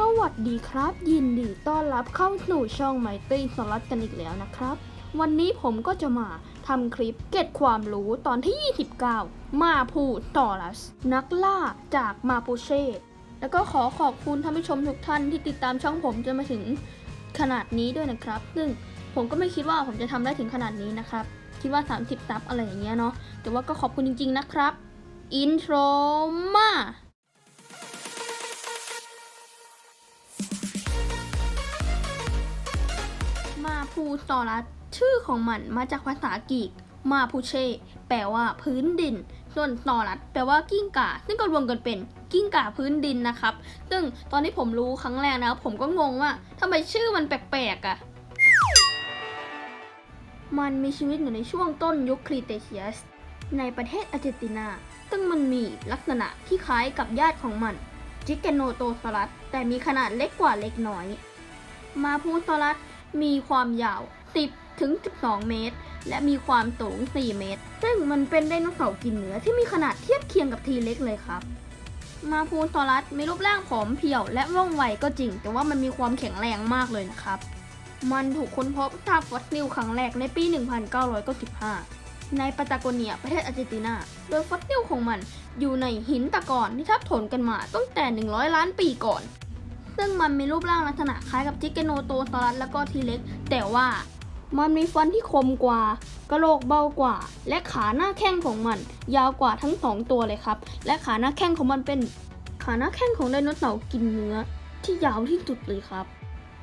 สวัสดีครับ ยินดีต้อนรับเข้าสู่ช่องไมตี้สลัดกันอีกแล้วนะครับ วันนี้ผมก็จะมาทำคลิปเก็บความรู้ตอนที่ 29 มาพูตอรัส นักล่าจากมาปูเช่แล้วก็ขอขอบคุณท่านผู้ชมทุกท่านที่ติดตามช่องผมจนมาถึงขนาดนี้ด้วยนะครับ ซึ่งผมก็ไม่คิดว่าผมจะทำได้ถึงขนาดนี้นะครับ คิดว่า 30 ซับอะไรอย่างเงี้ยเนาะแต่ว่าก็ขอบคุณจริง ๆ นะครับ อินโทรมา มาพูตอรัสชื่อของมันมาจากภาษากรีกมาพูเช แปลว่าพื้นดิน ส่วนตอรัสแปลว่ากิ้งก่า ซึ่งก็รวมกันเป็นกิ้งก่าพื้นดินนะครับ ซึ่งตอนที่ผมรู้ครั้งแรกนะผมก็งงว่าทำไมชื่อมันแปลกๆอะ่ะ มันมีชีวิตอยู่ในช่วงต้นยุคครีเตเชียส ในประเทศอาร์เจนตินา ซึ่งมันมีลักษณะที่คล้ายกับญาติของมัน จิกเกโนโตซอรัสแต่มีขนาดเล็กกว่าเล็กน้อย มาพูซอรัส มีความยาว 10 ถึง 12 เมตร และมีความสูง 4 เมตร ซึ่งมันเป็นไดโนเสาร์กินเนื้อที่มีขนาดเทียบเคียงกับทีเล็กเลยครับ มาพูซอรัสมีรูปร่างผอมเพรียวและว่องไวก็จริง แต่ว่ามันมีความแข็งแรงมากเลยนะครับ มันถูกค้นพบจากฟอสซิลครั้งแรกในปี 1995ในปาตาโกเนียประเทศอาร์เจนตินา โดยฟอสซิลของมันอยู่ในหินตะกอนที่ทับถมกันมาตั้งแต่ 100 ล้านปีก่อน ซึ่งมันมีรูปร่างลักษณะคล้ายกับจิกเกโนโตซอรัสแล้วก็ทีเล็ก แต่ว่ามันมีฟันที่คมกว่ากระโหลกเบากว่า และขาหน้าแข้งของมัน ยาวกว่าทั้งสองตัวเลยครับ และขาหน้าแข้งของมันเป็น ขาหน้าแข้งของไดโนเสาร์กินเนื้อที่ยาวที่สุดเลยครับ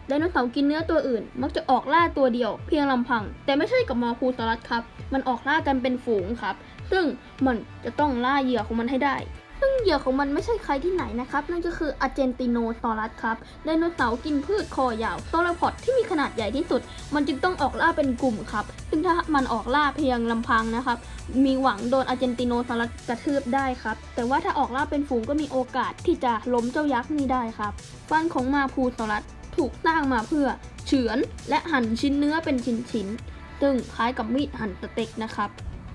ไดโนเสาร์กินเนื้อตัวอื่น มักจะออกล่าตัวเดียว เพียงลำพัง แต่ไม่ใช่กับมอคูซอรัสครับ มันออกล่ากันเป็นฝูงครับ ซึ่งมันจะต้องล่าเหยื่อของมันให้ได้ ซึ่งเหยื่อของมันไม่ใช่ใครที่ไหนนะครับ นั่นก็คืออาร์เจนติโนซอรัสครับไดโนเสาร์กินพืชคอยาวโซลพอดที่มีขนาดใหญ่ที่สุด มันจึงต้องออกล่าเป็นกลุ่มครับ ซึ่งถ้ามันออกล่าเพียงลำพังนะครับ มีหวังโดนอาร์เจนติโนซอรัสกระทืบได้ครับ แต่ว่าถ้าออกล่าเป็นฝูงก็มีโอกาสที่จะล้มเจ้ายักษ์นี้ได้ครับฟันของมาพูซอรัสถูกสร้างมาเพื่อเฉือนและหั่นชิ้นเนื้อเป็นชิ้นๆซึ่งคล้ายกับมีดหั่นสเต็กนะครับ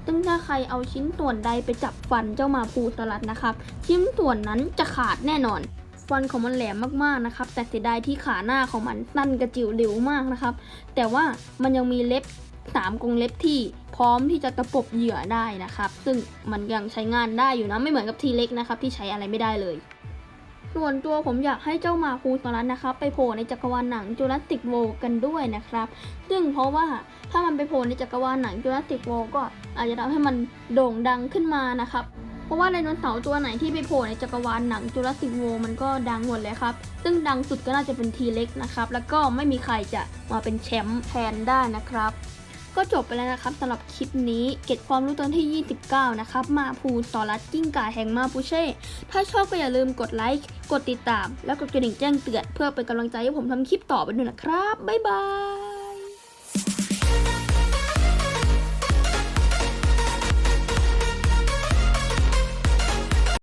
ซึ่งถ้าใครเอาชิ้นส่วนใดไปจับฟันเจ้ามาพูสลัดนะครับ ชิ้นส่วนนั้นจะขาดแน่นอนฟันของมันแหลมมากๆนะครับ แต่เสียดายที่ขาหน้าของมันสั้นกระจิ๋วหลิวมากนะครับ แต่ว่ามันยังมีเล็บสามกรงเล็บที่พร้อมที่จะตะปบเหยื่อได้นะครับ ซึ่งมันยังใช้งานได้อยู่นะ ไม่เหมือนกับทีเล็กนะครับ ที่ใช้อะไรไม่ได้เลย ส่วนตัวผมอยากให้เจ้ามาคูสลัดนะครับ ไปโผล่ในจักรวาลหนังจูราสสิกโวกันด้วยนะครับ ซึ่งเพราะว่าถ้ามันไปโผล่ในจักรวาลหนังจูราสสิกโวก็อาจจะทำให้มันโด่งดังขึ้นมานะครับเพราะว่าไดโนเสาร์ตัวไหนที่ไปโผล่ในจักรวาลหนังจูราสสิกโวมันก็ดังหมดเลยครับ ซึ่งดังสุดก็น่าจะเป็นทีเล็กนะครับ แล้วก็ไม่มีใครจะมาเป็นแชมป์แทนได้นะครับ ก็จบไปแล้วนะครับสำหรับคลิปนี้เก็บความรู้ตอนที่ 29 นะครับ มาพูสอรัดกิ้งก่าแห่งมาปูเช่ ถ้าชอบก็อย่าลืมกดไลค์กดติดตาม แล้วกดกระดิ่งแจ้งเตือน เพื่อเป็นกำลังใจให้ผมทำคลิปต่อไปด้วยนะครับ บ๊ายบาย